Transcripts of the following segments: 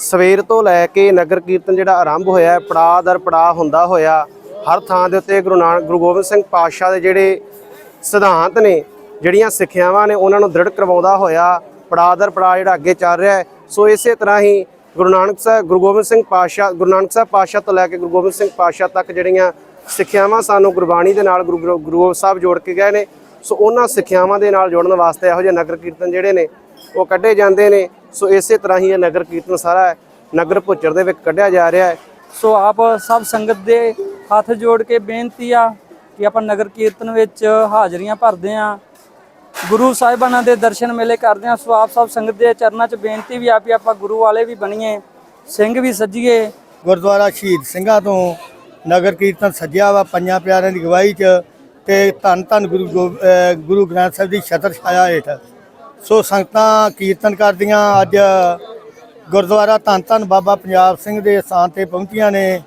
ਸਵੇਰ ਤੋਂ ਲੈ ਕੇ ਨਗਰ ਕੀਰਤਨ ਜਿਹੜਾ ਆਰੰਭ ਹੋਇਆ ਹੈ ਪੜਾਅ ਦਰ ਪੜਾਅ ਹੁੰਦਾ ਹੋਇਆ, ਹਰ ਥਾਂ ਦੇ ਉੱਤੇ ਗੁਰੂ ਨਾਨਕ, ਗੁਰੂ ਗੋਬਿੰਦ ਸਿੰਘ ਪਾਤਸ਼ਾਹ ਦੇ ਜਿਹੜੇ ਸਿਧਾਂਤ ਨੇ, ਜਿਹੜੀਆਂ ਸਿੱਖਿਆਵਾਂ ਨੇ, ਉਹਨਾਂ ਨੂੰ ਦ੍ਰਿੜ ਕਰਵਾਉਂਦਾ ਹੋਇਆ, ਪੜਾਅ ਦਰ ਪੜਾਅ ਜਿਹੜਾ ਅੱਗੇ ਚੱਲ ਰਿਹਾ ਹੈ। ਸੋ ਇਸੇ ਤਰ੍ਹਾਂ ਹੀ ਗੁਰੂ ਨਾਨਕ ਸਾਹਿਬ, ਗੁਰੂ ਗੋਬਿੰਦ ਸਿੰਘ ਪਾਤਸ਼ਾਹ, ਗੁਰੂ ਨਾਨਕ ਸਾਹਿਬ ਪਾਤਸ਼ਾਹ ਤੋਂ ਲੈ ਕੇ ਗੁਰੂ ਗੋਬਿੰਦ ਸਿੰਘ ਪਾਤਸ਼ਾਹ ਤੱਕ ਜਿਹੜੀਆਂ ਸਿੱਖਿਆਵਾਂ ਸਾਨੂੰ ਗੁਰਬਾਣੀ ਦੇ ਨਾਲ ਗੁਰੂ ਗੁਰੂ ਗੁਰੂ ਸਾਹਿਬ ਜੋੜ ਕੇ ਗਏ ਨੇ। ਸੋ ਉਹਨਾਂ ਸਿੱਖਿਆਵਾਂ ਦੇ ਨਾਲ ਜੋੜਨ ਵਾਸਤੇ ਇਹੋ ਜਿਹੇ ਨਗਰ ਕੀਰਤਨ ਜਿਹੜੇ ਨੇ, ਉਹ ਕੱਢੇ ਜਾਂਦੇ ਨੇ। ਸੋ ਇਸੇ ਤਰ੍ਹਾਂ ਹੀ ਇਹ ਨਗਰ ਕੀਰਤਨ ਸਾਰਾ ਨਗਰ ਭੁੱਚਰ ਦੇ ਵਿੱਚ ਕੱਢਿਆ ਜਾ ਰਿਹਾ ਹੈ। ਸੋ ਆਪ ਸਭ ਸੰਗਤ ਦੇ ਹੱਥ ਜੋੜ ਕੇ ਬੇਨਤੀ ਆ ਕਿ ਆਪਾਂ ਨਗਰ ਕੀਰਤਨ ਵਿੱਚ ਹਾਜ਼ਰੀਆਂ ਭਰਦੇ ਆ ਗੁਰੂ ਸਾਹਿਬਾਨਾਂ ਦੇ ਦਰਸ਼ਨ ਮੇਲੇ ਕਰਦੇ ਆ ਸੋ ਆਪ ਸਭ ਸੰਗਤ ਦੇ ਚਰਨਾਂ 'ਚ ਬੇਨਤੀ ਵੀ ਆ ਵੀ ਆਪਾਂ ਗੁਰੂ ਵਾਲੇ ਵੀ ਬਣੀਏ, ਸਿੰਘ ਵੀ ਸੱਜੀਏ। ਗੁਰਦੁਆਰਾ ਸ਼ਹੀਦ ਸਿੰਘਾਂ ਤੋਂ ਨਗਰ ਕੀਰਤਨ ਸੱਜਿਆ ਵਾ ਪੰਜਾਂ ਪਿਆਰਿਆਂ ਦੀ ਗਵਾਹੀ 'ਚ ਤੇ ਧੰਨ ਧੰਨ ਗੁਰੂ ਗੋ- ਗੁਰੂ ਗ੍ਰੰਥ ਸਾਹਿਬ ਦੀ ਛਤਰ ਛਾਇਆ ਹੇਠ। ਸੋ ਸੰਗਤਾਂ ਕੀਰਤਨ ਕਰਦੀਆਂ, ਅੱਜ ਗੁਰਦੁਆਰਾ ਧੰਨ ਧੰਨ ਬਾਬਾ ਪੰਜਾਬ ਸਿੰਘ ਦੇ ਸਥਾਨ ਤੇ ਪਹੁੰਚੀਆਂ ਨੇ।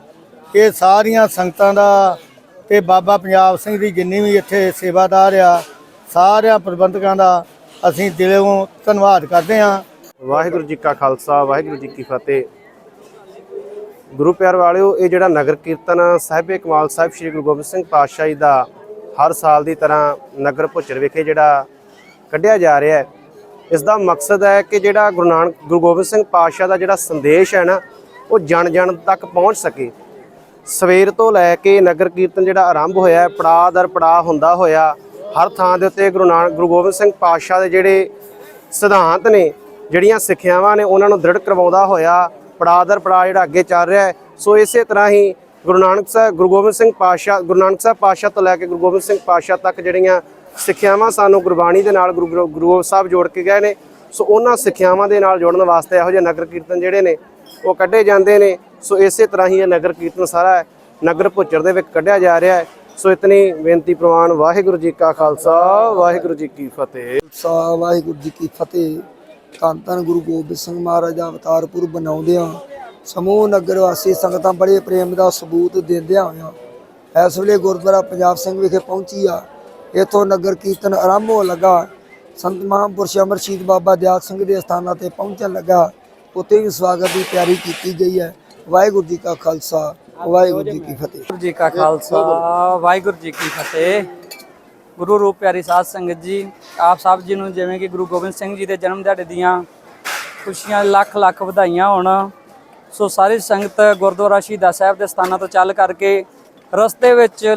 ਇਹ ਸਾਰੀਆਂ ਸੰਗਤਾਂ ਦਾ ਤੇ ਬਾਬਾ ਪੰਜਾਬ ਸਿੰਘ ਦੀ ਜਿੰਨੀ ਵੀ ਇੱਥੇ ਸੇਵਾਦਾਰ ਆ, ਸਾਰਿਆਂ ਪ੍ਰਬੰਧਕਾਂ ਦਾ ਅਸੀਂ ਦਿਲੋਂ ਧੰਨਵਾਦ ਕਰਦੇ ਹਾਂ। ਵਾਹਿਗੁਰੂ ਜੀ ਕਾ ਖਾਲਸਾ, ਵਾਹਿਗੁਰੂ ਜੀ ਕੀ ਫਤਿਹ। ਗੁਰੂ ਪਿਆਰ ਵਾਲਿਓ, ਇਹ ਜਿਹੜਾ ਨਗਰ ਕੀਰਤਨ ਸਾਹਿਬੇ ਕਮਾਲ ਸਾਹਿਬ ਸ੍ਰੀ ਗੁਰੂ ਗੋਬਿੰਦ ਸਿੰਘ ਪਾਤਸ਼ਾਹ ਜੀ ਦਾ ਹਰ ਸਾਲ ਦੀ ਤਰ੍ਹਾਂ ਨਗਰ ਭੁੱਚਰ ਵਿਖੇ ਜਿਹੜਾ ਕੱਢਿਆ ਜਾ ਰਿਹਾ ਹੈ ਇਸ ਦਾ ਮਕਸਦ ਹੈ ਕਿ ਜਿਹੜਾ ਗੁਰੂ ਨਾਨਕ, ਗੁਰੂ ਗੋਬਿੰਦ ਸਿੰਘ ਪਾਤਸ਼ਾਹ ਦਾ ਜਿਹੜਾ ਸੰਦੇਸ਼ ਹੈ ਨਾ, ਉਹ ਜਨ ਜਨ ਤੱਕ ਪਹੁੰਚ ਸਕੇ। ਸਵੇਰ ਤੋਂ ਲੈ ਕੇ ਨਗਰ ਕੀਰਤਨ ਜਿਹੜਾ ਆਰੰਭ ਹੋਇਆ ਪੜਾਅ ਦਰ ਪੜਾਅ ਹੁੰਦਾ ਹੋਇਆ, ਹਰ ਥਾਂ ਦੇ ਉੱਤੇ ਗੁਰੂ ਨਾਨਕ, ਗੁਰੂ ਗੋਬਿੰਦ ਸਿੰਘ ਪਾਤਸ਼ਾਹ ਦੇ ਜਿਹੜੇ ਸਿਧਾਂਤ ਨੇ, ਜਿਹੜੀਆਂ ਸਿੱਖਿਆਵਾਂ ਨੇ, ਉਹਨਾਂ ਨੂੰ ਦ੍ਰਿੜ ਕਰਵਾਉਂਦਾ ਹੋਇਆ, ਪੜਾਅ ਦਰ ਪੜਾਅ ਜਿਹੜਾ ਅੱਗੇ ਚੱਲ ਰਿਹਾ ਹੈ। ਸੋ ਇਸੇ ਤਰ੍ਹਾਂ ਹੀ ਗੁਰੂ ਨਾਨਕ ਸਾਹਿਬ, ਗੁਰੂ ਗੋਬਿੰਦ ਸਿੰਘ ਪਾਤਸ਼ਾਹ, ਗੁਰੂ ਨਾਨਕ ਸਾਹਿਬ ਪਾਤਸ਼ਾਹ ਤੋਂ ਲੈ ਕੇ ਗੁਰੂ ਗੋਬਿੰਦ ਸਿੰਘ ਪਾਤਸ਼ਾਹ ਤੱਕ ਜਿਹੜੀਆਂ ਸਿੱਖਿਆਵਾਂ ਸਾਨੂੰ ਗੁਰਬਾਣੀ ਦੇ ਨਾਲ ਗੁਰੂ ਗੁਰੂ ਗੁਰੂ ਸਾਹਿਬ ਜੋੜ ਕੇ ਗਏ ਨੇ। ਸੋ ਉਹਨਾਂ ਸਿੱਖਿਆਵਾਂ ਦੇ ਨਾਲ ਜੋੜਨ ਵਾਸਤੇ ਇਹੋ ਜਿਹੇ ਨਗਰ ਕੀਰਤਨ ਜਿਹੜੇ ਨੇ, ਉਹ ਕੱਢੇ ਜਾਂਦੇ ਨੇ। ਸੋ ਇਸੇ ਤਰ੍ਹਾਂ ਹੀ ਇਹ ਨਗਰ ਕੀਰਤਨ ਸਾਰਾ ਨਗਰ ਭੁੱਚਰ ਦੇ ਵਿੱਚ ਕੱਢਿਆ ਜਾ ਰਿਹਾ ਹੈ। ਸੋ ਇਤਨੀ ਬੇਨਤੀ ਪ੍ਰਵਾਨ ਵਾਹਿਗੁਰੂ ਜੀ ਕਾ ਖਾਲਸਾ, ਵਾਹਿਗੁਰੂ ਜੀ ਕੀ ਫਤਿਹ। ਖਾਲਸਾ, ਵਾਹਿਗੁਰੂ ਜੀ ਕੀ ਫਤਿਹ। ਧੰਨ ਧੰਨ ਗੁਰੂ ਗੋਬਿੰਦ ਸਿੰਘ ਮਹਾਰਾਜ ਦਾ ਅਵਤਾਰ ਬਣਾਉਂਦਿਆਂ ਸਮੂਹ ਨਗਰ ਵਾਸੀ ਸੰਗਤਾਂ ਬੜੇ ਪ੍ਰੇਮ ਦਾ ਸਬੂਤ ਦਿੰਦਿਆਂ ਹੋਇਆਂ ਇਸ ਵੇਲੇ ਗੁਰਦੁਆਰਾ ਪੰਜਾਬ ਸਿੰਘ ਵਿਖੇ ਪਹੁੰਚੀ ਆ। ਇਥੋਂ ਨਗਰ ਕੀਰਤਨ ਆਰੰਭ ਹੋਣ ਲੱਗਾ। ਸੰਤ ਮਹਾਂਪੁਰਸ਼ ਅਮਰ ਸ਼ਹੀਦ ਬਾਬਾ ਦਿਆਲ ਸਿੰਘ ਦੇ ਸਥਾਨਾਂ ਤੇ ਪਹੁੰਚਣ ਲੱਗਾ। ਉੱਥੇ ਵੀ ਸਵਾਗਤ ਦੀ ਤਿਆਰੀ ਕੀਤੀ ਗਈ ਹੈ। ਵਾਹਿਗੁਰੂ ਜੀ ਕਾ ਖਾਲਸਾ, ਵਾਹਿਗੁਰੂ ਜੀ ਕੀ ਫਤਿਹ। ਵਾਹਿਗੁਰੂ ਜੀ ਕਾ ਖਾਲਸਾ, ਵਾਹਿਗੁਰੂ ਜੀ ਕੀ ਫਤਿਹ। ਗੁਰੂ ਰੂਪ ਪਿਆਰੀ ਸਾਧ ਸੰਗਤ ਜੀ, ਆਪ ਸਾਹਿਬ ਜੀ ਨੂੰ ਜਿਵੇਂ ਕਿ ਗੁਰੂ ਗੋਬਿੰਦ ਸਿੰਘ ਜੀ ਦੇ ਜਨਮ ਦਿਹਾੜੇ ਦੀਆਂ ਖੁਸ਼ੀਆਂ ਲੱਖ ਲੱਖ ਵਧਾਈਆਂ ਹੋਣ। ਸੋ ਸਾਰੀ ਸੰਗਤ ਗੁਰਦੁਆਰਾ ਸ਼ਹੀਦਾ ਸਾਹਿਬ ਦੇ ਸਥਾਨਾਂ ਤੋਂ ਚੱਲ ਕਰਕੇ ਰਸਤੇ ਵਿੱਚ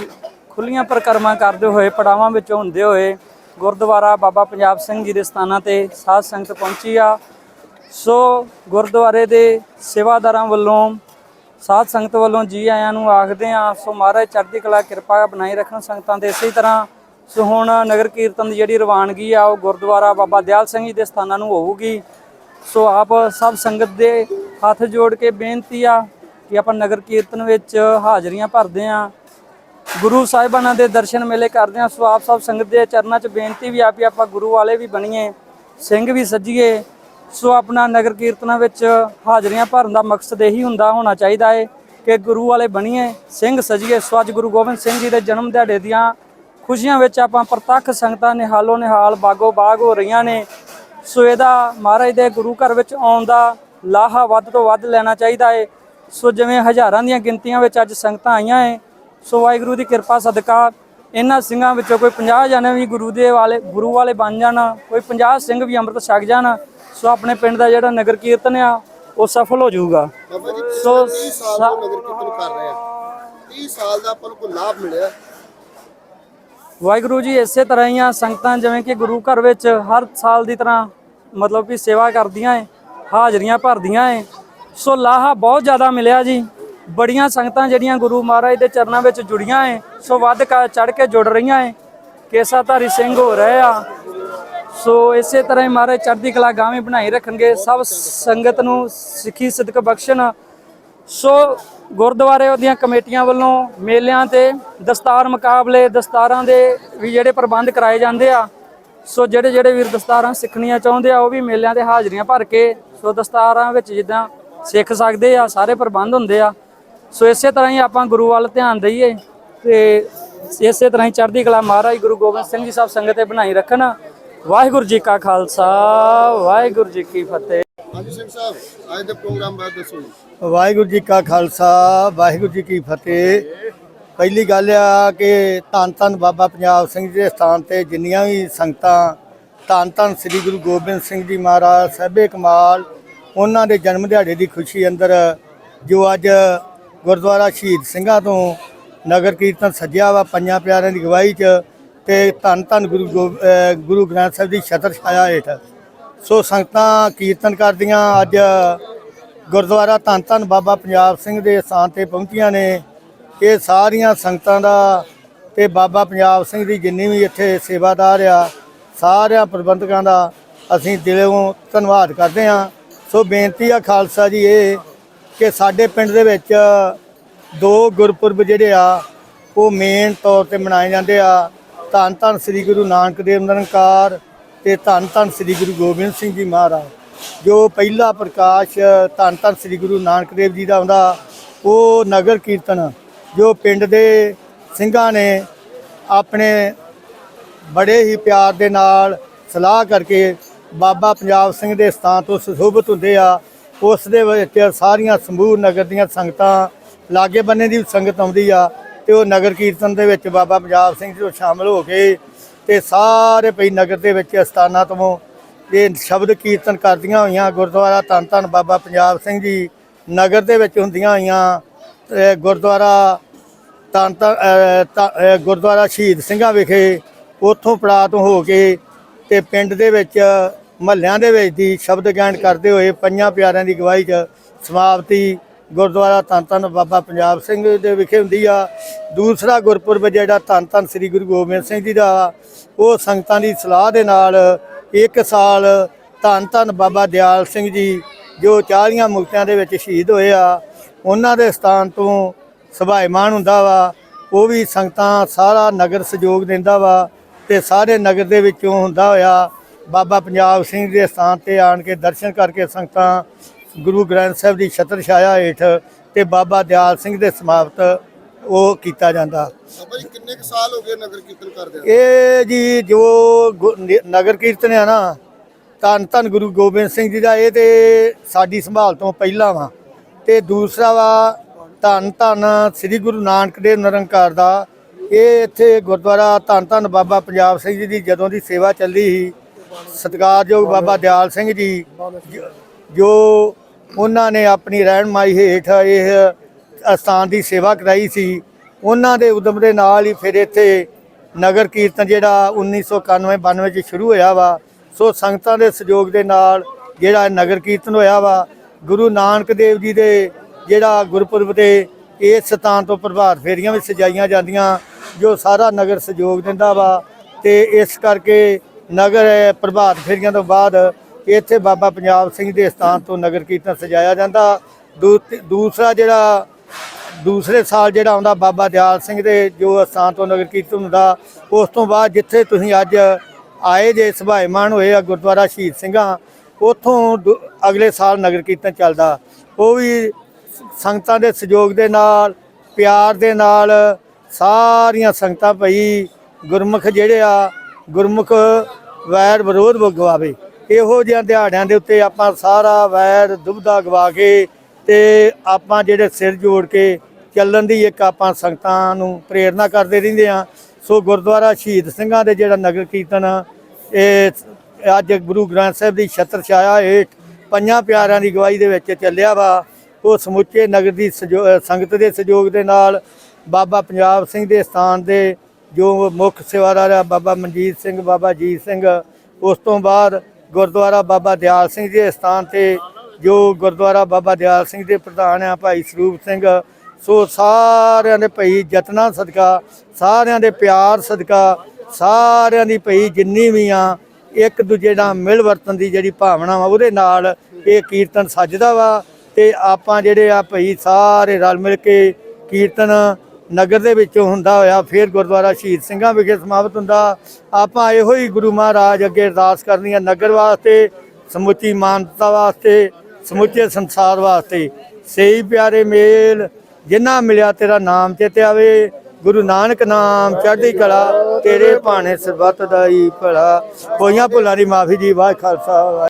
ਖੁੱਲੀਆਂ ਪ੍ਰਕਰਮਾਂ ਕਰਦੇ ਹੋਏ, ਪੜਾਵਾਂ ਵਿੱਚ ਹੁੰਦੇ ਹੋਏ ਗੁਰਦੁਆਰਾ ਬਾਬਾ ਪੰਜਾਬ ਸਿੰਘ ਜੀ ਦੇ ਸਥਾਨਾਂ ਤੇ ਸਾਧ ਸੰਗਤ ਪਹੁੰਚੀ ਆ। ਸੋ ਗੁਰਦੁਆਰੇ ਦੇ ਸੇਵਾਦਾਰਾਂ ਵੱਲੋਂ, ਸਾਧ ਸੰਗਤ ਵੱਲੋਂ ਜੀ ਆਇਆਂ ਨੂੰ ਆਖਦੇ ਆ ਸੋ ਮਹਾਰਾਜ ਚੜ੍ਹਦੀ ਕਲਾ, ਕਿਰਪਾ ਬਣਾਈ ਰੱਖਣ ਸੰਗਤਾਂ ਤੇ। ਇਸੇ ਤਰ੍ਹਾਂ ਸੋ ਹੁਣ ਨਗਰ ਕੀਰਤਨ ਦੀ ਜਿਹੜੀ ਰਵਾਨਗੀ ਆ, ਉਹ ਗੁਰਦੁਆਰਾ ਬਾਬਾ ਦਿਆਲ ਸਿੰਘ ਜੀ ਦੇ ਸਥਾਨਾਂ ਨੂੰ ਹੋਊਗੀ। ਸੋ ਆਪ ਸਭ ਸੰਗਤ ਦੇ ਹੱਥ ਜੋੜ ਕੇ ਬੇਨਤੀ ਆ ਕਿ ਆਪਾਂ ਨਗਰ ਕੀਰਤਨ ਵਿੱਚ ਹਾਜ਼ਰੀਆਂ ਭਰਦੇ ਆ ਗੁਰੂ ਸਾਹਿਬਾਨਾਂ ਦੇ ਦਰਸ਼ਨ ਮੇਲੇ ਕਰਦੇ ਆ ਸੋ ਆਪ ਸਭ ਸੰਗਤ ਦੇ ਚਰਨਾਂ 'ਚ ਬੇਨਤੀ ਵੀ ਆ ਵੀ ਆਪਾਂ ਗੁਰੂ ਵਾਲੇ ਵੀ ਬਣੀਏ, ਸਿੰਘ ਵੀ ਸੱਜੀਏ। ਸੋ ਆਪਣਾ ਨਗਰ ਕੀਰਤਨਾਂ ਵਿੱਚ ਹਾਜ਼ਰੀਆਂ ਭਰਨ ਦਾ ਮਕਸਦ ਇਹੀ ਹੁੰਦਾ, ਹੋਣਾ ਚਾਹੀਦਾ ਹੈ ਕਿ ਗੁਰੂ ਵਾਲੇ ਬਣੀਏ, ਸਿੰਘ ਸਜੀਏ। ਸੋ ਅੱਜ ਗੁਰੂ ਗੋਬਿੰਦ ਸਿੰਘ ਜੀ ਦੇ ਜਨਮ ਦਿਹਾੜੇ ਦੀਆਂ ਖੁਸ਼ੀਆਂ ਵਿੱਚ ਆਪਾਂ ਪ੍ਰਤੱਖ ਸੰਗਤਾਂ ਨਿਹਾਲੋ ਨਿਹਾਲ ਬਾਗੋ ਬਾਗ ਹੋ ਰਹੀਆਂ ਨੇ। ਸੋ ਇਹਦਾ ਮਹਾਰਾਜ ਦੇ ਗੁਰੂ ਘਰ ਵਿੱਚ ਆਉਣ ਦਾ ਲਾਹਾ ਵੱਧ ਤੋਂ ਵੱਧ ਲੈਣਾ ਚਾਹੀਦਾ ਹੈ ਸੋ ਜਿਵੇਂ ਹਜ਼ਾਰਾਂ ਦੀਆਂ ਗਿਣਤੀਆਂ ਵਿੱਚ ਅੱਜ ਸੰਗਤਾਂ ਆਈਆਂ ਏ ਸੋ ਵਾਹਿਗੁਰੂ ਦੀ ਕਿਰਪਾ ਸਦਕਾ। ਇਹਨਾਂ ਸਿੰਘਾਂ ਵਿੱਚੋਂ ਕੋਈ 50 ਜਣੇ ਵੀ ਗੁਰੂ ਦੇ ਵਾਲੇ ਗੁਰੂ ਵਾਲੇ ਬਣ ਜਾਣ ਕੋਈ 50 ਸਿੰਘ ਵੀ ਅੰਮ੍ਰਿਤ ਛਕ ਜਾਣ ਸੋ ਆਪਣੇ ਪਿੰਡ ਦਾ ਜਿਹੜਾ ਨਗਰ ਕੀਰਤਨ ਆ ਉਹ ਸਫਲ ਹੋ ਜਾਊਗਾ। ਸੋ ਸਾ- ਨਗਰ ਕੀਰਤਨ ਕਰ ਰਹੇ ਆ। 30 ਸਾਲ ਦਾ ਆਪਾਂ ਨੂੰ ਕੋਈ ਲਾਭ ਮਿਲਿਆ? ਵਾਹਿਗੁਰੂ ਜੀ ਇਸੇ ਤਰ੍ਹਾਂ ਹੀ ਆ ਸੰਗਤਾਂ ਜਿਵੇਂ ਕਿ ਗੁਰੂ ਘਰ ਵਿੱਚ ਹਰ ਸਾਲ ਦੀ ਤਰ੍ਹਾਂ ਮਤਲਬ ਕਿ ਸੇਵਾ ਕਰਦੀਆਂ ਏ ਹਾਜ਼ਰੀਆਂ ਭਰਦੀਆਂ ਏ। ਸੋ ਲਾਹਾ ਬਹੁਤ ਜ਼ਿਆਦਾ ਮਿਲਿਆ ਜੀ। ਬੜੀਆਂ ਸੰਗਤਾਂ ਜਿਹੜੀਆਂ ਗੁਰੂ ਮਹਾਰਾਜ ਦੇ ਚਰਨਾਂ ਵਿੱਚ ਜੁੜੀਆਂ ਏ, ਸੋ ਵੱਧ ਚੜ ਕੇ ਜੁੜ ਰਹੀਆਂ ਏ। ਕੇਸਾਧਾਰੀ ਸਿੰਘ ਹੋ ਰਹੇ ਆ। ਸੋ ਇਸੇ ਤਰ੍ਹਾਂ ਹੀ ਮਹਾਰਾਜ ਚੜ੍ਹਦੀ ਕਲਾ ਗਾਵੇਂ ਬਣਾਈ ਰੱਖਣਗੇ। ਸਭ ਸੰਗਤ ਨੂੰ ਸਿੱਖੀ ਸਦਕ ਬਖਸ਼ਣ। ਸੋ ਗੁਰਦੁਆਰੇ ਦੀਆਂ ਕਮੇਟੀਆਂ ਵੱਲੋਂ ਮੇਲਿਆਂ ਤੇ ਦਸਤਾਰ ਮੁਕਾਬਲੇ, ਦਸਤਾਰਾਂ ਦੇ ਵੀ ਜਿਹੜੇ ਪ੍ਰਬੰਧ ਕਰਾਏ ਜਾਂਦੇ ਆ, ਸੋ ਜਿਹੜੇ ਜਿਹੜੇ ਵੀਰ ਦਸਤਾਰਾਂ ਸਿੱਖਣੀਆਂ ਚਾਹੁੰਦੇ ਆ, ਉਹ ਵੀ ਮੇਲਿਆਂ ਤੇ ਹਾਜ਼ਰੀਆਂ ਭਰ ਕੇ, ਸੋ ਦਸਤਾਰਾਂ ਵਿੱਚ ਜਿੱਦਾਂ ਸਿੱਖ ਸਕਦੇ ਆ, ਸਾਰੇ ਪ੍ਰਬੰਧ ਹੁੰਦੇ ਆ। ਸੋ ਇਸੇ ਤਰ੍ਹਾਂ ਹੀ ਆਪਾਂ ਗੁਰੂ ਵੱਲ ਧਿਆਨ ਦਈਏ ਤੇ ਇਸੇ ਤਰ੍ਹਾਂ ਹੀ ਚੜ੍ਹਦੀ ਕਲਾ ਮਹਾਰਾਜ ਗੁਰੂ ਗੋਬਿੰਦ ਸਿੰਘ ਜੀ ਸਾਹਿਬ ਸੰਗਤ ਤੇ ਬਣਾਈ ਰੱਖਣ। ਵਾਹਿਗੁਰੂ ਜੀ ਕਾ ਖਾਲਸਾ ਵਾਹਿਗੁਰੂ ਜੀ ਕੀ ਫਤਿਹ। ਹਾਂਜੀ ਸਿੰਘ ਸਾਹਿਬ ਅੱਜ ਦੇ ਪ੍ਰੋਗਰਾਮ ਬਾਰੇ ਦੱਸੋ ਜੀ। ਵਾਹਿਗੁਰੂ ਜੀ ਕਾ ਖਾਲਸਾ ਵਾਹਿਗੁਰੂ ਜੀ ਕੀ ਫਤਿਹ। ਪਹਿਲੀ ਗੱਲ ਆ ਕਿ ਧੰਨ ਧੰਨ ਬਾਬਾ ਪੰਜਾਬ ਸਿੰਘ ਜੀ ਦੇ ਸਥਾਨ ਤੇ ਜਿੰਨੀਆਂ ਵੀ ਸੰਗਤਾਂ ਧੰਨ ਧੰਨ ਸ੍ਰੀ ਗੁਰੂ ਗੋਬਿੰਦ ਸਿੰਘ ਜੀ ਮਹਾਰਾਜ ਸਹਿਬੇ ਕਮਾਲ ਉਹਨਾਂ ਦੇ ਜਨਮ ਦਿਹਾੜੇ ਦੀ ਖੁਸ਼ੀ ਅੰਦਰ ਜੋ ਅੱਜ ਗੁਰਦੁਆਰਾ ਸ਼ਹੀਦ ਸਿੰਘਾਂ ਤੋਂ ਨਗਰ ਕੀਰਤਨ ਸੱਜਿਆ ਵਾ ਪੰਜਾਂ ਪਿਆਰਿਆਂ ਦੀ ਗਵਾਹੀ 'ਚ ਤੇ ਧੰਨ ਧੰਨ ਗੁਰੂ ਗੋ- ਗੁਰੂ ਗ੍ਰੰਥ ਸਾਹਿਬ ਦੀ ਛਤਰ ਛਾਇਆ ਹੇਠ। ਸੋ ਸੰਗਤਾਂ ਕੀਰਤਨ ਕਰਦੀਆਂ, ਅੱਜ ਗੁਰਦੁਆਰਾ ਧੰਨ ਧੰਨ ਬਾਬਾ ਪੰਜਾਬ ਸਿੰਘ ਦੇ ਸਥਾਨ ਤੇ ਪਹੁੰਚੀਆਂ ਨੇ। ਇਹ ਸਾਰੀਆਂ ਸੰਗਤਾਂ ਦਾ ਤੇ ਬਾਬਾ ਪੰਜਾਬ ਸਿੰਘ ਦੀ ਜਿੰਨੀ ਵੀ ਇੱਥੇ ਸੇਵਾਦਾਰ ਆ, ਸਾਰਿਆਂ ਪ੍ਰਬੰਧਕਾਂ ਦਾ ਅਸੀਂ ਦਿਲੋਂ ਧੰਨਵਾਦ ਕਰਦੇ ਹਾਂ। ਸੋ ਬੇਨਤੀ ਆ ਖਾਲਸਾ ਜੀ, ਇਹ ਕਿ ਸਾਡੇ ਪਿੰਡ ਦੇ ਵਿੱਚ ਦੋ ਗੁਰਪੁਰਬ ਜਿਹੜੇ ਆ, ਉਹ ਮੇਨ ਤੌਰ ਤੇ ਮਨਾਏ ਜਾਂਦੇ ਆ। ਧੰਨ ਧੰਨ ਸ੍ਰੀ ਗੁਰੂ ਨਾਨਕ ਦੇਵ ਨਿਰੰਕਾਰ ਤੇ ਧੰਨ ਧੰਨ ਸ੍ਰੀ ਗੁਰੂ ਗੋਬਿੰਦ ਸਿੰਘ ਜੀ ਮਹਾਰਾਜ, ਜੋ ਪਹਿਲਾ ਪ੍ਰਕਾਸ਼ ਧੰਨ ਧੰਨ ਸ੍ਰੀ ਗੁਰੂ ਨਾਨਕ ਦੇਵ ਜੀ ਦਾ ਹੁੰਦਾ, ਉਹ ਨਗਰ ਕੀਰਤਨ, ਜੋ ਪਿੰਡ ਦੇ ਸਿੰਘਾਂ ਨੇ ਆਪਣੇ ਬੜੇ ਹੀ ਪਿਆਰ ਦੇ ਨਾਲ ਸਲਾਹ ਕਰਕੇ ਬਾਬਾ ਪੰਜਾਬ ਸਿੰਘ ਦੇ ਸਥਾਨ ਤੋਂ ਸੁਸ਼ੋਭਿਤ ਹੁੰਦੇ ਆ ਉਸ ਦੇ ਵਿੱਚ ਸਾਰੀਆਂ ਸਮੂਹ ਨਗਰ ਦੀਆਂ ਸੰਗਤਾਂ, ਲਾਗੇ ਬੰਨੇ ਦੀ ਸੰਗਤ ਆਉਂਦੀ ਆ, ਤੇ ਉਹ ਨਗਰ ਕੀਰਤਨ ਦੇ ਵਿੱਚ ਬਾਬਾ ਪੰਜਾਬ ਸਿੰਘ ਜੀ ਤੋਂ ਸ਼ਾਮਲ ਹੋ ਕੇ ਤੇ ਸਾਰੇ ਪਈ ਨਗਰ ਦੇ ਵਿੱਚ ਅਸਥਾਨਾਂ ਤੋਂ ਇਹ ਸ਼ਬਦ ਕੀਰਤਨ ਕਰਦੀਆਂ ਹੋਈਆਂ, ਗੁਰਦੁਆਰਾ ਧੰਨ ਧੰਨ ਬਾਬਾ ਪੰਜਾਬ ਸਿੰਘ ਜੀ ਨਗਰ ਦੇ ਵਿੱਚ ਹੁੰਦੀਆਂ ਹੋਈਆਂ ਗੁਰਦੁਆਰਾ ਤਾਂ ਤਾਂ ਗੁਰਦੁਆਰਾ ਸ਼ਹੀਦ ਸਿੰਘਾਂ ਵਿਖੇ ਉੱਥੋਂ ਪੜਾਤ ਹੋ ਕੇ ਤੇ ਪਿੰਡ ਦੇ ਵਿੱਚ ਮਹੱਲਿਆਂ ਦੇ ਵਿੱਚ ਦੀ ਸ਼ਬਦ ਗਿਆਨ ਕਰਦੇ ਹੋਏ ਪੰਜਾਂ ਪਿਆਰਿਆਂ ਦੀ ਗਵਾਹੀ 'ਚ ਸਮਾਪਤੀ। ਗੁਰਦੁਆਰਾ ਧੰਨ ਧੰਨ ਬਾਬਾ ਪੰਜਾਬ ਸਿੰਘ ਦੇ ਵਿਖੇ ਹੁੰਦੀ ਆ। ਦੂਸਰਾ ਗੁਰਪੁਰਬ ਜਿਹੜਾ ਧੰਨ ਧੰਨ ਸ੍ਰੀ ਗੁਰੂ ਗੋਬਿੰਦ ਸਿੰਘ ਜੀ ਦਾ ਉਹ ਸੰਗਤਾਂ ਦੀ ਸਲਾਹ ਦੇ ਨਾਲ ਇੱਕ ਸਾਲ ਧੰਨ ਧੰਨ ਬਾਬਾ ਦਿਆਲ ਸਿੰਘ ਜੀ, ਜੋ 40 ਮੁਕਤਿਆਂ ਦੇ ਵਿੱਚ ਸ਼ਹੀਦ ਹੋਏ ਆ, ਉਹਨਾਂ ਦੇ ਸਥਾਨ ਤੋਂ ਸੁਭਾਇਮਾਨ ਹੁੰਦਾ ਵਾ। ਉਹ ਵੀ ਸੰਗਤਾਂ ਸਾਰਾ ਨਗਰ ਸਹਿਯੋਗ ਦਿੰਦਾ ਵਾ ਤੇ ਸਾਰੇ ਨਗਰ ਦੇ ਵਿੱਚੋਂ ਹੁੰਦਾ ਹੋਇਆ ਬਾਬਾ ਪੰਜਾਬ ਸਿੰਘ ਦੇ ਸਥਾਨ ਤੇ ਆਣ ਕੇ ਦਰਸ਼ਨ ਕਰਕੇ ਸੰਗਤਾਂ ਗੁਰੂ ਗ੍ਰੰਥ ਸਾਹਿਬ ਦੀ ਛਤਰ ਛਾਇਆ ਹੇਠ ਤੇ ਬਾਬਾ ਦਿਆਲ ਸਿੰਘ ਦੇ ਸਮਾਪਤ ਉਹ ਕੀਤਾ ਜਾਂਦਾ। ਬਾਬਾ ਜੀ ਕਿੰਨੇ ਕੁ ਸਾਲ ਹੋ ਗਏ ਨਗਰ ਕੀਰਤਨ ਕਰਦੇ ਇਹ ਜੀ ਜੋ ਨਗਰ ਕੀਰਤਨ ਆ ਨਾ ਧੰਨ ਧੰਨ ਗੁਰੂ ਗੋਬਿੰਦ ਸਿੰਘ ਜੀ ਦਾ ਇਹ ਤੇ ਸਾਡੀ ਸੰਭਾਲ ਤੋਂ ਪਹਿਲਾਂ ਵਾ। ਤੇ ਦੂਸਰਾ ਵਾ ਧੰਨ ਧੰਨ ਸ੍ਰੀ ਗੁਰੂ ਨਾਨਕ ਦੇਵ ਨਿਰੰਕਾਰ ਦਾ। ਇਹ ਇੱਥੇ ਗੁਰਦੁਆਰਾ ਧੰਨ ਧੰਨ ਬਾਬਾ ਪੰਜਾਬ ਸਿੰਘ ਜੀ ਦੀ ਜਦੋਂ ਦੀ ਸੇਵਾ ਚੱਲੀ ਸੀ ਸਤਿਕਾਰਯੋਗ ਬਾਬਾ ਦਿਆਲ ਸਿੰਘ ਜੀ, ਜੋ ਉਹਨਾਂ ਨੇ ਆਪਣੀ ਰਹਿਨਮਾਈ ਹੇਠ ਇਹ ਅਸਥਾਨ ਦੀ ਸੇਵਾ ਕਰਾਈ ਸੀ, ਉਹਨਾਂ ਦੇ ਉਦਮ ਦੇ ਨਾਲ ਹੀ ਫਿਰ ਇੱਥੇ ਨਗਰ ਕੀਰਤਨ ਜਿਹੜਾ 1991 92 ਚ ਸ਼ੁਰੂ ਹੋਇਆ ਵਾ, ਸੋ ਸੰਗਤਾਂ ਦੇ ਸਹਿਯੋਗ ਦੇ ਨਾਲ ਜਿਹੜਾ ਨਗਰ ਕੀਰਤਨ ਹੋਇਆ ਵਾ, ਗੁਰੂ ਨਾਨਕ ਦੇਵ ਜੀ ਦੇ ਜਿਹੜਾ ਗੁਰਪੁਰਬ ਤੇ ਇਸ ਸਥਾਨ ਤੋਂ ਪ੍ਰਭਾਤ ਫੇਰੀਆਂ ਵੀ ਸਜਾਈਆਂ ਜਾਂਦੀਆਂ, ਜੋ ਸਾਰਾ ਨਗਰ ਸਹਿਯੋਗ ਦਿੰਦਾ ਵਾ, ਤੇ ਇਸ ਕਰਕੇ ਨਗਰ ਪ੍ਰਭਾਤ ਫੇਰੀਆਂ ਤੋਂ ਬਾਅਦ ਇੱਥੇ ਬਾਬਾ ਪੰਜਾਬ ਸਿੰਘ ਦੇ ਸਥਾਨ ਤੋਂ ਨਗਰ ਕੀਰਤਨ ਸਜਾਇਆ ਜਾਂਦਾ। ਦੂ- ਦੂਸਰਾ ਜਿਹੜਾ, ਦੂਸਰੇ ਸਾਲ ਜਿਹੜਾ ਆਉਂਦਾ ਬਾਬਾ ਦਿਆਲ ਸਿੰਘ ਦੇ ਜੋ ਸਥਾਨ ਤੋਂ ਨਗਰ ਕੀਰਤਨ ਹੁੰਦਾ, ਉਸ ਤੋਂ ਬਾਅਦ ਜਿੱਥੇ ਤੁਸੀਂ ਅੱਜ ਆਏ ਜੇ ਸੁਭਾਇਮਾਨ ਹੋਏ ਆ ਗੁਰਦੁਆਰਾ ਸ਼ਹੀਦ ਸਿੰਘਾਂ, ਉਥੋਂ ਅਗਲੇ ਸਾਲ ਨਗਰ ਕੀਰਤਨ ਚੱਲਦਾ। ਉਹ ਵੀ ਸੰਗਤਾਂ ਦੇ ਸਹਿਯੋਗ ਦੇ ਨਾਲ, ਪਿਆਰ ਦੇ ਨਾਲ ਸਾਰੀਆਂ ਸੰਗਤਾਂ ਭਈ ਗੁਰਮੁਖ ਜਿਹੜੇ ਆ, ਗੁਰਮੁਖ ਵੈਰ ਵਿਰੋਧ ਗਵਾਵੇ। ਇਹੋ ਜਿਹਾ ਦਿਹਾੜਿਆਂ ਦੇ ਉੱਤੇ ਆਪਾਂ ਸਾਰਾ ਵੈਰ ਦੁਬਦਾ ਗਵਾ ਕੇ ਤੇ ਆਪਾਂ ਜਿਹੜੇ ਸਿਰ ਜੋੜ ਕੇ ਚੱਲਣ ਦੀ ਇੱਕ ਆਪਾਂ ਸੰਗਤਾਂ ਨੂੰ ਪ੍ਰੇਰਣਾ ਕਰਦੇ ਰਹਿੰਦੇ ਆ ਸੋ ਗੁਰਦੁਆਰਾ ਸ਼ਹੀਦ ਸਿੰਘਾਂ ਦੇ ਜਿਹੜਾ ਨਗਰ ਕੀਰਤਨ ਇਹ ਅੱਜ ਗੁਰੂ ਗ੍ਰੰਥ ਸਾਹਿਬ ਦੀ ਛਤਰ ਛਾਇਆ ਹੇਠ ਪੰਜਾਂ ਪਿਆਰਿਆਂ ਦੀ ਗਵਾਹੀ ਦੇ ਵਿੱਚ ਚੱਲਿਆ ਵਾ। ਉਹ ਸਮੁੱਚੇ ਨਗਰ ਦੀ ਸਹਿਯੋ- ਸੰਗਤ ਦੇ ਸਹਿਯੋਗ ਦੇ ਨਾਲ ਬਾਬਾ ਪੰਜਾਬ ਸਿੰਘ ਦੇ ਸਥਾਨ ਦੇ ਜੋ ਮੁੱਖ ਸੇਵਾਦਾਰ ਆ ਬਾਬਾ ਮਨਜੀਤ ਸਿੰਘ, ਬਾਬਾ ਜੀਤ ਸਿੰਘ। ਉਸ ਤੋਂ ਬਾਅਦ ਗੁਰਦੁਆਰਾ ਬਾਬਾ ਦਿਆਲ ਸਿੰਘ ਦੇ ਸਥਾਨ ਤੇ ਜੋ ਗੁਰਦੁਆਰਾ ਬਾਬਾ ਦਿਆਲ ਸਿੰਘ ਦੇ ਪ੍ਰਧਾਨ ਆ ਭਾਈ ਸਰੂਪ ਸਿੰਘ, ਸੋ ਸਾਰਿਆਂ ਦੇ ਭਈ ਯਤਨਾਂ ਸਦਕਾ, ਸਾਰਿਆਂ ਦੇ ਪਿਆਰ ਸਦਕਾ, ਸਾਰਿਆਂ ਦੀ ਭਈ ਜਿੰਨੀ ਵੀ ਆ, ਇੱਕ ਦੂਜੇ ਨਾਲ ਮਿਲ ਵਰਤਨ ਦੀ ਜਿਹੜੀ ਭਾਵਨਾ ਵਾ, ਉਹਦੇ ਨਾਲ ਇਹ ਕੀਰਤਨ ਸੱਜਦਾ ਵਾ। ਤੇ ਆਪਾਂ ਜਿਹੜੇ ਆ ਭਈ ਸਾਰੇ ਰਲ ਮਿਲ ਕੇ ਕੀਰਤਨ ਨਗਰ ਦੇ ਵਿੱਚੋਂ ਹੁੰਦਾ ਹੋਇਆ, ਫਿਰ ਗੁਰਦੁਆਰਾ ਸ਼ਹੀਦ ਸਿੰਘਾਂ ਵਿਖੇ ਸਮਾਪਤ ਹੁੰਦਾ। ਆਪਾਂ ਇਹੋ ਹੀ ਗੁਰੂ ਮਹਾਰਾਜ ਅੱਗੇ ਅਰਦਾਸ ਕਰਨੀ ਹੈ ਨਗਰ ਵਾਸਤੇ, ਸਮੁੱਚੀ ਮਾਨਵਤਾ ਵਾਸਤੇ, ਸਮੁੱਚੇ ਸੰਸਾਰ ਵਾਸਤੇ। ਸਹੀ ਪਿਆਰੇ ਮੇਲ ਜਿਨ੍ਹਾਂ ਮਿਲਿਆ ਤੇਰਾ ਨਾਮ ਚੇਤੇ ਆਵੇ। ਗੁਰੂ ਨਾਨਕ ਨਾਮ ਚੜ੍ਹਦੀ ਕਲਾ, ਤੇਰੇ ਭਾਣੇ ਸਰਬੱਤ ਦਾ ਭਲਾ। ਹੋਈਆਂ ਭੁੱਲਾਂ ਦੀ ਮਾਫੀ ਜੀ ਵਾਹਿ ਖਾਲਸਾ, ਵਾਹਿ